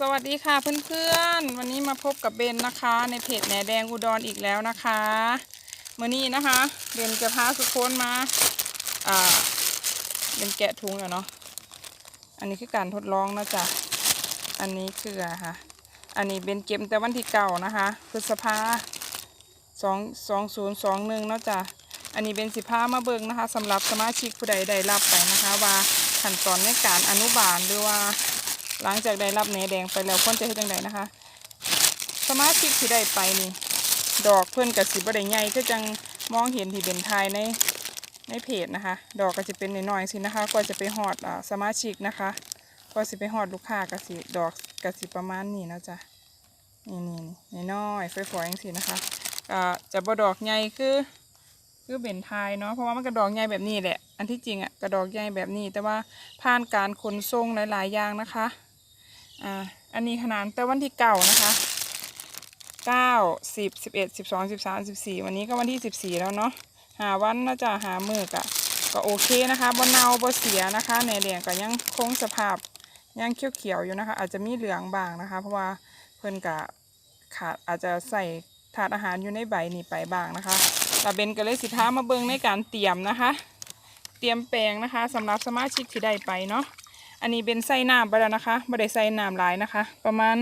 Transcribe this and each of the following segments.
สวัสดีค่ะเพื่อนๆ วันนี้มาพบกับเบนนะคะ ในเพจแหนแดงอุดรอีกแล้วนะคะมื่อนี้นะคะเบนจะพาสุกคนมาอ่าเป็นแกะถุงแล้วเนาะอันนี้คือการทดลองนะจ๊ะอันนี้คืออะคะอันนี้เบนเก็บแต่วันที่เก่านะคะพฤษภาสองสองศูนย์สองหนึ่งเนาะจ๊ะอันนี้เป็นสิพามาเบิงนะคะสำหรับสมาชิกผู้ใดได้รับไปนะคะ ว่าขั้นตอนในการอนุบาลหรือว่า หลังจากได้รับแหนแดงไปแล้วควรจะเฮ็ดจังไดนะคะ สมาชิกที่ได้ไปนี่ ดอกเพื่อนกับสีบดใหญ่ก็จังมองเห็นที่เป็นทายในในเพจนะคะ ดอกก็จะเป็นน้อยๆสินะคะก็จะไปหอดอสมาชิกนะคะก็สิไปหอดลูกค้าก็สิดอกก็สิประมาณนี้นะจ๊ะนี่นี่นี่น้อยๆฝอยๆอย่างสินะคะก็จะบ่ดอกใหญ่คือคือเป็นทายเนาะเพราะว่ามันกระดอกใหญ่แบบนี้แหละ อันที่จริงอะกระดอกใหญ่แบบนี้ แต่ว่าผ่านการขนส่งหลาย ๆ อย่างนะคะ อ่าอันนี้ขนาดแต่วันที่เก่านะคะเก้าสิบสิบเอ็ดสิบสองสิบสามสิบสี่วันนี้ก็วันที่สิบสี่แล้วเนาะหาวันน่าจะหามือกะก็โอเคนะคะบนเนาบนเสียนะคะในแดงก็ยังคงสภาพยังเขียวๆอยู่นะคะ อาจจะมีเหลืองบางนะคะ เพราะว่าเพิ่นกะขาดอาจจะใส่ถาดอาหารอยู่ในใบนี่ไปบางนะคะลาเบนก็เลยสิท้ามาเบิงในการเตรียมนะคะ เตรียมแปลงนะคะสำหรับสมาชิกที่ได้ไปเนาะ อันนี้เป็นใส่น้ำไปแล้วนะคะไม่ได้ใส่น้ำหลายนะคะ ประมาณ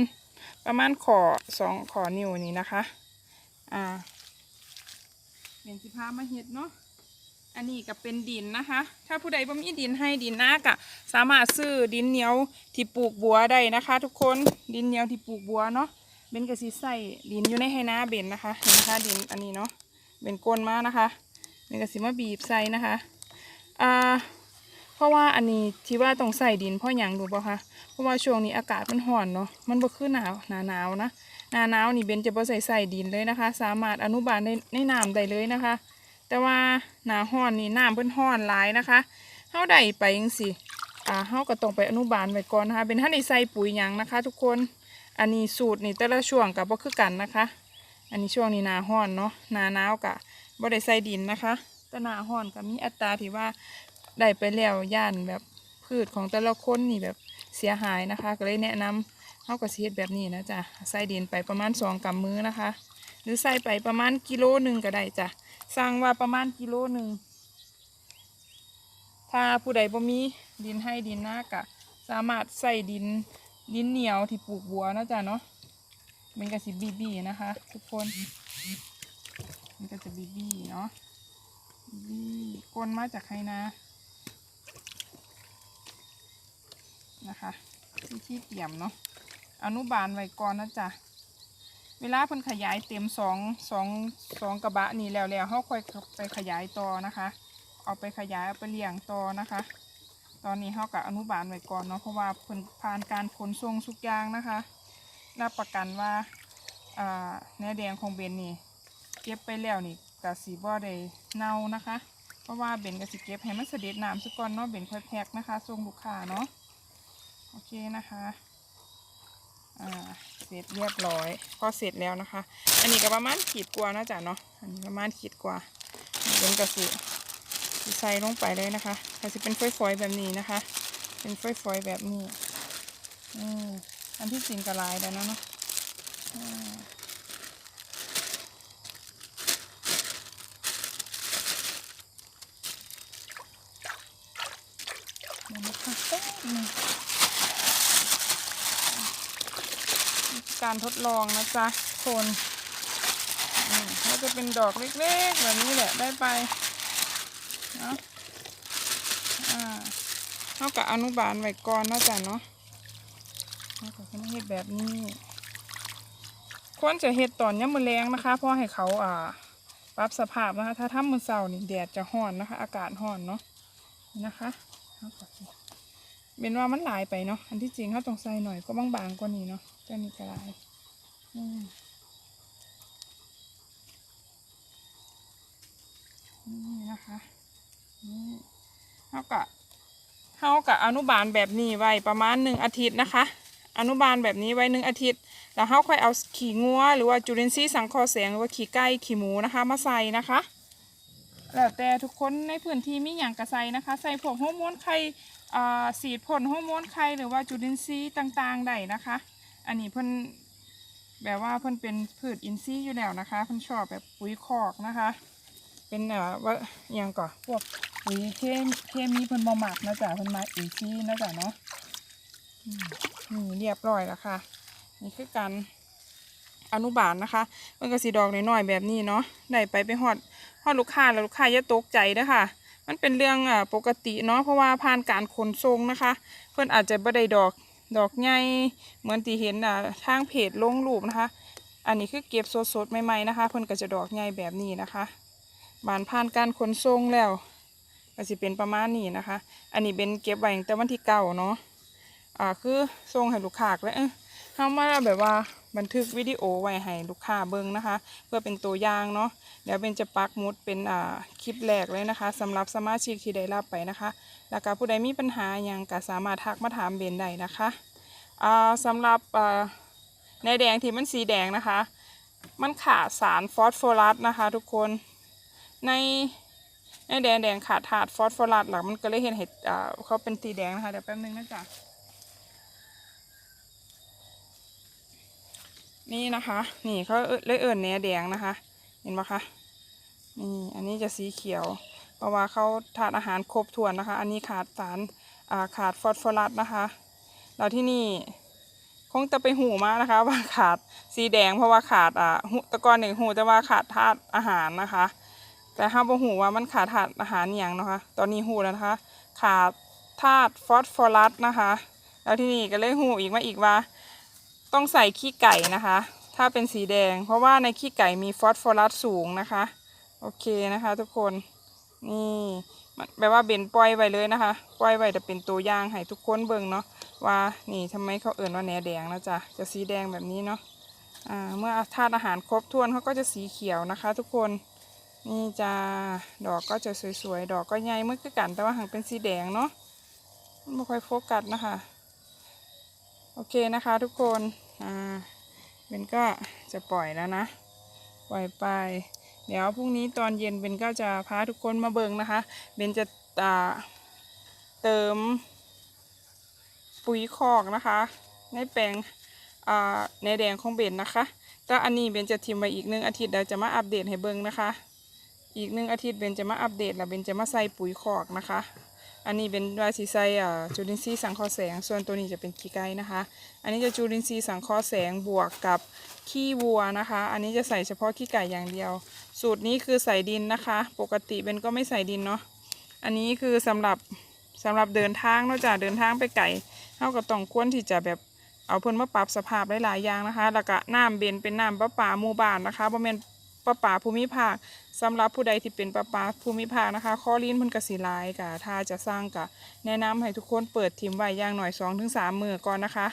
ประมาณขอสองขอนิ้วนี้นะคะ อ่าเป็นสิพามาเฮ็ดเนาะ อันนี้ก็เป็นดินนะคะ ถ้าผู้ใดบ่มีดินให้ดินนากะสามารถซื้อดินเหนียวที่ปลูกบัวได้นะคะ ทุกคน ดินเหนียวที่ปลูกบัวเนาะเบนก็สิใส่ดินอยู่ในไหนาเบนนะคะ เห็นนะคะดินอันนี้เนาะ เบนก้นมานะคะเบนก็สิมาบีบใส่นะคะ อ่า ราะว่าอันนี้ที่ว่าต้องใส่ดินเพราะหยังดูป่ะคะเพราะว่าช่วงนี้อากาศมันร้อนเนาะมันบ่คือหนาวหนาหนาวนะหนาหนาวนี่เบนจะบ่ใส่ใส่ดินเลยนะคะ สามารถอนุบาลในในน้ำได้เลยนะคะ แต่ว่าหนาร้อนนี่น้ำเพิ่นร้อนหลายนะคะเฮาได้ไปจังซี่อ่าเฮาก็ต้องไปอนุบาลไว้ก่อนนะคะเป็นท่านได้ใส่ปุ๋ยหยังนะคะ ทุกคนอันนี้สูตรนี่แต่ละช่วงก็บ่คือกันนะคะ อันนี้ช่วงนี้หนาร้อนเนาะหนาหนาวก็บ่ได้ใส่ดินนะคะแต่หนาร้อนก็มีอัตราที่ว่า ได้ไปแล้วย่านแบบพืชของแต่ละคนนี่แบบเสียหายนะคะ ก็เลยแนะนำเขาก็สิเฮ็ดแบบนี้นะจ๊ะใส่ดินไปประมาณสองกำมือนะคะ หรือใส่ไปประมาณกิโลหนึ่งก็ได้จ้ะสั่งว่าประมาณกิโลหนึ่งถ้าผู้ใดบ่มีดินให้ดินหน้ากะ สามารถใส่ดินดินเหนียวที่ปลูกบัวนะจ๊ะเนาะมันก็สิบีบีนะคะ ทุกคนมันก็จะบีบีเนาะบีก้นมาจากไหนา นะคะที่ที่เตรียมเนาะอนุบาลไว้ก่อนนะจ๊ะเวลาเพิ่นขยายเต็มสองสองสองกระบะนี่แล้วแล้วเขาค่อยไปขยายต่อนะคะ เอาไปขยายเอาไปเลี้ยงต่อนะคะ ตอนนี้เขากับอนุบาลไว้ก่อนเนาะเพราะว่าเพิ่นผ่านการขนส่งทุกยางนะคะรับประกันว่าเนื้อแดงของเบนนี่เก็บไปแล้วนี่กะสีบ่ได้เน่านะคะ เพราะว่าเบนก็สิเก็บให้มันเสด็จน้ำซะก่อนเนาะเบนค่อยแพ็คนะคะส่งลูกค้าเนาะ โอเคนะคะอ่าเสร็จเรียบร้อยก็เสร็จแล้วนะคะ อันนี้ก็ประมาณขีดกว่านะจ๊ะเนาะอันนี้ประมาณขีดกว่าเป็นกระสีใส่ลงไปเลยนะคะกระสีเป็นฝอยๆแบบนี้นะคะ เป็นฝอยๆแบบนี้อืมอันที่จริงกระลายแล้วนะเนาะอ่าเดี๋ยวนะคะแป๊บนึง การทดลองนะจ๊ะคนอืมก็จะเป็นดอกเล็กๆแบบนี้แหละได้ไปเนาะอ่าเท่ากับอนุบาลไว้ก่อนนะจ๊ะเนาะเท่ากับเฮ็ดแบบนี้ควรจะเฮ็ดตอนยามมือแรงนะคะเพราะให้เขาอ่าปรับสภาพนะคะ ถ้าทำมือเช้านี่แดดจะร้อนนะคะ อากาศร้อนเนาะนะคะเท่ากับเป็นว่ามันหลายไปเนาะอันที่จริงเขาต้องใส่หน่อยก็บางๆกว่านี้เนาะ ก็นี่ก็ได้อืมนี่นะคะนี่เท่ากับเท่ากับอนุบาลแบบนี้ไว้ประมาณหนึ่งอาทิตย์นะคะ อนุบาลแบบนี้ไว้หนึ่งอาทิตย์ แล้วเขาค่อยเอาขี้งัวหรือว่าจุลินทรีย์สังเคราะห์แสงหรือว่าขี้ไก่ขี้หมูนะคะ มาใส่นะคะแล้วแต่ทุกคนในพื้นที่มีอย่างกระใส่นะคะ ใส่พวกฮอร์โมนไข่อ่าสีดพ่นฮอร์โมนไข่หรือว่าจุลินทรีย์ต่างๆได้นะคะ อันนี้เพิ่นแบบว่าเพิ่นเป็นพืชอินทรีย์อยู่แล้วนะคะเพิ่นชอบแบบปุ๋ยคอกนะคะ เป็นเอ่อว่าอหยังก่อนพวกปุ๋ยเคมเคมีเพิ่นบ่มักนะจ๊ะเพิ่นมาอินทรีย์นะจ๊ะเนาะนี่เรียบร้อยแล้วค่ะ นี่คือการอนุบาลนะคะมันก็สีดอกน้อยๆแบบนี้เนาะได้ไปไปฮอดฮอดลูกค้าแล้วลูกค้าอย่าตกใจเด้อค่ะ มันเป็นเรื่องอ่าปกติเนาะเพราะว่าผ่านการขนส่งนะคะ เพื่อนอาจจะบ่ได้ดอก ดอกใหญ่เหมือนที่เห็นอะทางเพจลงรูปนะคะ อันนี้คือเก็บสดๆใหม่ๆนะคะเพิ่นก็จะดอกใหญ่แบบนี้นะคะบานผ่านการขนส่งแล้วก็สิเป็นประมาณนี้นะคะ อันนี้เป็นเก็บไว้ตั้งแต่วันที่เก่าเนาะอ่าคือส่งให้ลูกค้าแล้ว เอ้ยเฮามาแบบว่าบันทึกวิดีโอไว้ให้ลูกค้าเบิ่งนะคะ เพื่อเป็นตัวอย่างเนาะเดี๋ยวเบนจะปักมุดเป็นอ่าคลิปแรกเลยนะคะสำหรับสมาชิกที่ได้รับไปนะคะ แล้วก็ผู้ใดมีปัญหาอย่างก็สามารถทักมาถามเบนได้นะคะอ่าสำหรับอ่าในแดงที่มันสีแดงนะคะ มันขาดสารฟอสฟอรัสนะคะทุกคนในในแดงแดงขาดถาดฟอสฟอรัสหลักมันก็เลยเห็นเห็ดอ่าเขาเป็นสีแดงนะคะเดี๋ยวแป๊บนึงนะจ๊ะ นี่นะคะ นี่เขาเลยเอิ่นเนื้อแดงนะคะ เห็นไหมคะ นี่อันนี้จะสีเขียว เพราะว่าเขาทานอาหารครบถ้วนนะคะ อันนี้ขาดสาราขาดฟอสฟอรัสนะคะแล้วที่นี่คงจะไปหูมานะคะ ว่าขาดสีแดงเพราะว่าขาดอ่าหูแตะกอนหนึ่งหูจะว่าขาดธาตุอาหารนะคะ แต่ห้ามบ่หูว่ามันขาดธาตุอาหารอย่างนะคะ ตอนนี้หูแล้วนะคะ ขาดธาตุฟอสฟอรัสนะคะ แล้วที่นี่ก็เลยหูอีกมาอีกว่า ต้องใส่ขี้ไก่นะคะ ถ้าเป็นสีแดง เพราะว่าในขี้ไก่มีฟอสฟอรัสสูงนะคะ โอเคนะคะ ทุกคนนี่มันแปลว่าเบนปล่อยไว้เลยนะคะ ปล่อยไว้จะเป็นตัวอย่างให้ทุกคนเบิ่งเนาะว่านี่ทำไมเขาเอ่นว่าแหนแดงนะจ๊ะจะสีแดงแบบนี้เนาะอ่าเมื่อธาตุอาหารครบถ้วนเขาก็จะสีเขียวนะคะ ทุกคนนี่จ้าดอกก็จะสวยๆ ดอกก็ใหญ่เมื่อคือกัน แต่ว่าหางเป็นสีแดงเนาะไม่ค่อยโฟกัสนะคะ โอเคนะคะทุกคน อ่าเบนก็จะปล่อยแล้วนะปล่อยไป เดี๋ยวพรุ่งนี้ตอนเย็นเบนก็จะพาทุกคนมาเบิงนะคะเบนจะอ่าเติมปุ๋ยคอกนะคะ ในแปลงในแดงของเบนนะคะแต่อันนี้เบนจะทิมไว้อีกหนึ่งอาทิตย์เดี๋ยวจะมาอัปเดตให้เบิงนะคะ อีกหนึ่งอาทิตย์เบนจะมาอัปเดตแล้วเบนจะมาใส่ปุ๋ยคอกนะคะ อันนี้เป็นวาสีไซอ่าจุลินทรีย์สังเคราะห์แสง ส่วนตัวนี้จะเป็นขี้ไก่นะคะ อันนี้จะจุลินทรีย์สังเคราะห์แสงบวกกับขี้วัวนะคะ อันนี้จะใส่เฉพาะขี้ไก่อย่างเดียว สูตรนี้คือใส่ดินนะคะ ปกติเบนก็ไม่ใส่ดินเนาะ อันนี้คือสำหรับสำหรับเดินทางนาะจ้ะเดินทางไปไก่เท่ากับต้องควรที่จะแบบเอาเพิ่นมาปรับสภาพหลายๆอย่างนะคะ แล้วก็น้ำเบนเป็นน้ำประปาหมู่บ้านนะคะบ่แม่น ประปาภูมิภาคสำหรับผู้ใดที่เป็นประปาภูมิภาคนะคะข้อลิ้นเพิ่นก็สิลายกะถ้าจะสร้างกะแนะนำให้ทุกคนเปิดทิมไว้ย่างหน่อย2-3ถึงมื้อก่อนนะคะ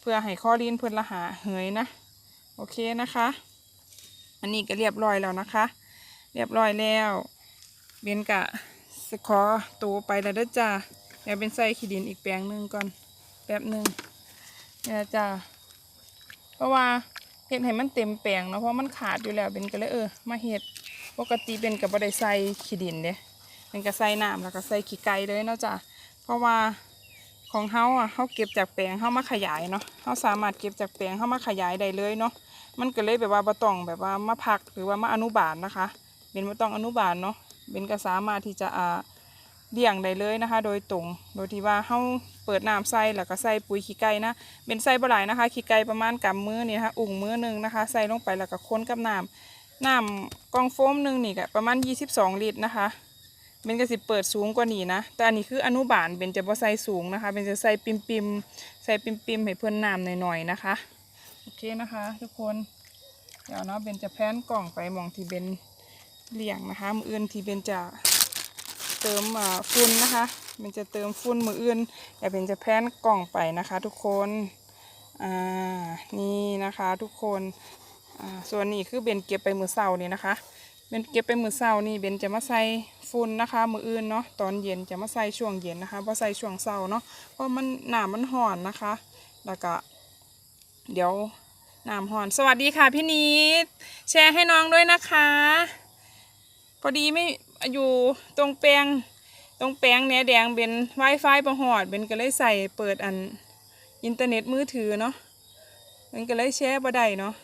เพื่อให้ข้อลิ้นเพิ่นละหาเหยนะโอเคนะคะ อันนี้ก็เรียบร้อยแล้วนะคะ เรียบร้อยแล้วเบนกะสขอตัวไปแล้วด้จ้าเดี๋ยวเป็นใส่ขีดินอีกแปลงหนึ่งก่อนแป๊บหนึ่งเนี่ยจ้าเพราะว่า ห็ดให้มันเต็มแปลงเนาะเพราะมันขาดอยู่แล้วเบนก็เลยเออมาเห็ดปกติเบนกับบไดใส่ขี้ดินเด้เป็นก็ใส่น้ำแล้วก็ใส่ขี้ไก่เลยเนาะจ้าเพราะว่าของเฮาอะเฮาเก็บจากแปลงเฮามาขยายเนาะเฮาสามารถเก็บจากแปลงเฮามาขยายได้เลยเนาะมันก็เลยแบบว่าบ่ต้องแบบว่ามาพักหรือว่ามาอนุบาลนะคะเบนบ่ต้องอนุบาลเนาะเบนก็สามารถที่จะอ่า เลี้ยงได้เลยนะคะ โดยตรงโดยที่ว่าเฮาเปิดน้ำใส่แล้วก็ใส่ปุ๋ยขี้ไก่นะเบนใส่บ่หลายนะคะขี้ไก่ประมาณกำมือนี่นะคะอุ่งมือหนึงนะคะ ใส่ลงไปแล้วก็คนกับน้ำน้ำกล่องโฟมหนึ่งนี่ก็ประมาณ 22 ลิตรนะคะเบนก็สิเปิดสูงกว่านี้นะ แต่อันนี้คืออนุบาลเบนจะบ่ใส่สูงนะคะเบนจะใส่ปิมปิมใส่ปิมปิมให้เพิ่อนน้ำหน่อยๆนะคะ โอเคนะคะ ทุกคน เดี๋ยวเนาะเบนจะแพนกล่องไปหมองที่เบนเลี้ยงนะคะ มืออื่นที่เบนจะ เติมอ่าฝุ่นนะคะเบนจะเติมฝุ่นมืออื่นเดี๋ยวเบนจะแพนกล่องไปนะคะทุกคนอ่านี่นะคะทุกคนอ่าส่วนนี้คือเบนเก็บไปมือเสานี่นะคะเบนเก็บไปมือเสานี่เบนจะมาใส่ฝุ่นนะคะ มืออื่นเนาะตอนเย็นจะมาใส่ช่วงเย็นนะคะเพราะใส่ช่วงเสาร์เนาะเพราะมันหนามันห่อนนะคะ แล้วก็เดี๋ยวน้ำหอน สวัสดีค่ะพี่นิด แชร์ให้น้องด้วยนะคะ พอดีไม่ อยู่ตรงแปลงตรงแปลงเนี้ยแดงเป็น Wi-Fi ประหอดเป็นก็เลยใส่เปิดอันอินเทอร์เน็ตมือถือเนาะมันก็เลยแช่บ่ได้เนาะ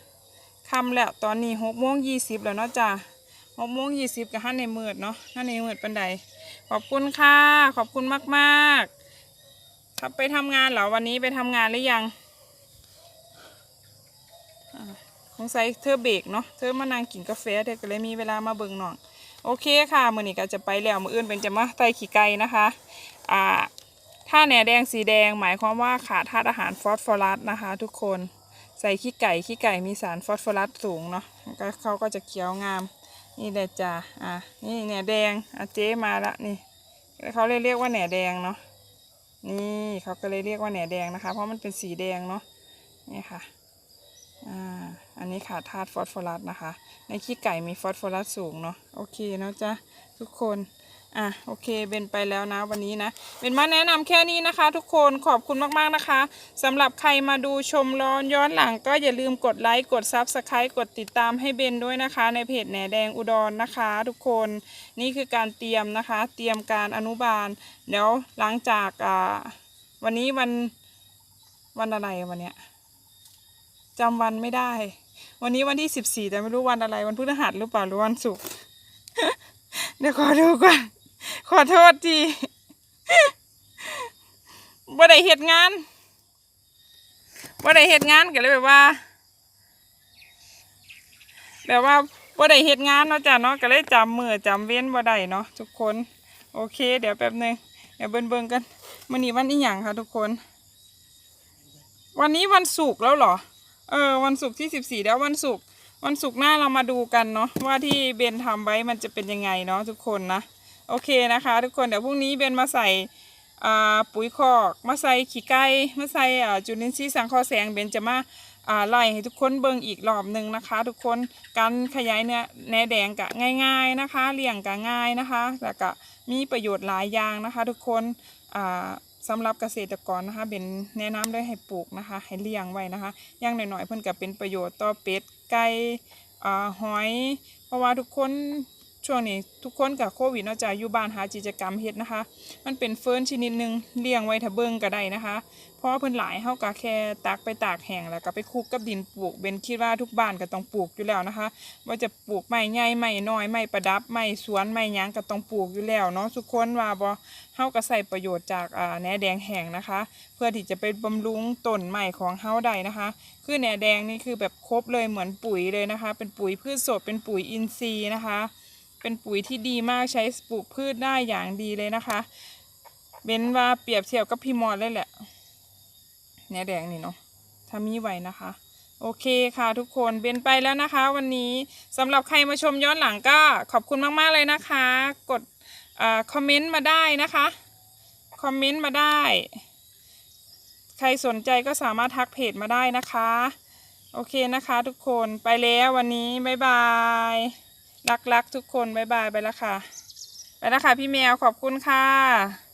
คำแล้วตอนนี้หกโมงยี่สิบแล้วเนาะจ้ะหกโมงยี่สิบกับห้าในมืดเนาะห้าในมืดปันใดขอบคุณค่ะ ขอบคุณมากๆครับไปทำงานเหรอวันนี้ไปทำงานหรือยังอ่าสงสัยเธอเบรกเนาะเธอมานั่งกินกาแฟเธอก็เลยมีเวลามาเบิ่งหน่อง โอเคค่ะมือนี้ก็จะไปแล้วมืออื่นเป็นจะมาไต่ขี่ไก่นะคะอ่าถ้าแหนแดงสีแดงหมายความว่าขาดธาตุอาหารฟอสฟอรัสนะคะ ทุกคนใส่ขี้ไก่ขี้ไก่มีสารฟอสฟอรัสสูงเนาะก็เขาก็จะเขียวงาม นี่แหละจ้ะอะนี่แหนแดงอะเจ๊มาละนี่เขาเลยเรียกว่าแหนแดงเนาะนี่เขาก็เลยเรียกว่าแหนแดงนะคะ เพราะมันเป็นสีแดงเนาะนี่ค่ะ อ่าอันนี้ขาดธาตุฟอสฟอรัสนะคะ ในขี้ไก่มีฟอสฟอรัสสูงเนาะโอเคเนาะจ๊ะทุกคนอะโอเคเบนไปแล้วนะวันนี้นะเบนมาแนะนำแค่นี้นะคะ ทุกคนขอบคุณมากๆนะคะสำหรับใครมาดูชมร้อนย้อนหลังก็อย่าลืมกดไลค์กดซับสไครต์กดติดตามให้เบนด้วยนะคะ ในเพจแหนแดงอุดรนะคะ ทุกคนนี่คือการเตรียมนะคะ เตรียมการอนุบาลเดี๋ยวหลังจากอ่าวันนี้วันวันอะไรวันเนี้ย จำวันไม่ได้ วันนี้วันที่สิบสี่แต่ไม่รู้วันอะไร วันพฤหัสหรือเปล่าหรือวันศุกร์เดี๋ยวขอดูก่อนขอโทษทีบ่ได้เหตุงานบ่ได้เหตุงานก็เลยแบบว่าแบบว่าบ่ได้เหตุงานเนาะจ้ะเนาะก็เลยจำมือจำเว้นบ่ได้เนาะทุกคน โอเค เดี๋ยวแป๊บหนึงเดี๋ยวเบิ่งเบิ่งกันวันนี้วันอีหยังคะทุกคน วันนี้วันศุกร์แล้วเหรอ เออวันศุกร์ที่สิบสี่แล้ววันศุกร์วันศุกร์หน้าเรามาดูกันเนาะว่าที่เบนทำไว้มันจะเป็นยังไงเนาะทุกคนนะโอเคนะคะ ทุกคนเดี๋ยวพรุ่งนี้เบนมาใส่อ่าปุ๋ยคอกมาใส่ขี้ไก่มาใส่อ่าจุลินทรีย์สังเคราะห์แสงเบนจะมาอ่าไล่ให้ทุกคนเบิ่งอีกรอบหนึ่งนะคะ ทุกคนการขยายเนี่ยแหนแดงกะง่าย ๆนะคะเลี้ยงกะง่ายนะคะแล้วก็มีประโยชน์หลายอย่างนะคะ ทุกคนอ่า สำหรับเกษตรกรนะคะเป็นแนะนำด้วยให้ปลูกนะคะ ให้เลี้ยงไว้นะคะอย่างหน่อยๆเพิ่นก็เป็นประโยชน์ต่อเป็ดไก่หอย เพราะว่าทุกคน ช่วงนี้ทุกคนกับโควิดนาะจะอยู่บ้านหากิจกรรมเฮ็ดนะคะ มันเป็นเฟิร์นชนิดหนึ่งเลี้ยงไว้ถ้าเบิ่งก็ได้นะคะ เพราะเพิ่นหลายเฮาก็แค่ตักไปตากแห้งแล้วก็ไปคลุกกับดินปลูกเบนคิดว่าทุกบ้านก็ต้องปลูกอยู่แล้วนะคะ ว่าจะปลูกไม้ใหญ่ไม้น้อยไม้ประดับไม้สวนไม้หยังก็ต้องปลูกอยู่แล้วเนาะทุกคนว่าบ่เฮาก็ใส่ประโยชน์จากอ่าแหนแดงแห้งนะคะ เพื่อที่จะไปบำรุงต้นใหม่ของเฮาได้นะคะ คือแหนแดงนี่คือแบบครบเลยเหมือนปุ๋ยเลยนะคะ เป็นปุ๋ยพืชสดเป็นปุ๋ยอินทรีย์นะคะ เป็นปุ๋ยที่ดีมากใช้ปลูกพืชได้อย่างดีเลยนะคะ เบนว่าเปรียบเทียบกับพี่มอดเลยแหละแหนแดงนี่เนาะถ้ามีไว้นะคะ โอเคค่ะทุกคนเบนไปแล้วนะคะ วันนี้สำหรับใครมาชมย้อนหลังก็ขอบคุณมากๆเลยนะคะ กดอาคอมเมนต์มาได้นะคะ คอมเมนต์มาได้ ใครสนใจก็สามารถทักเพจมาได้นะคะ โอเคนะคะทุกคนไปแล้ววันนี้ บ๊ายบาย รักๆทุกคนบายบายไปแล้วค่ะ ไปแล้วค่ะพี่แมวขอบคุณค่ะ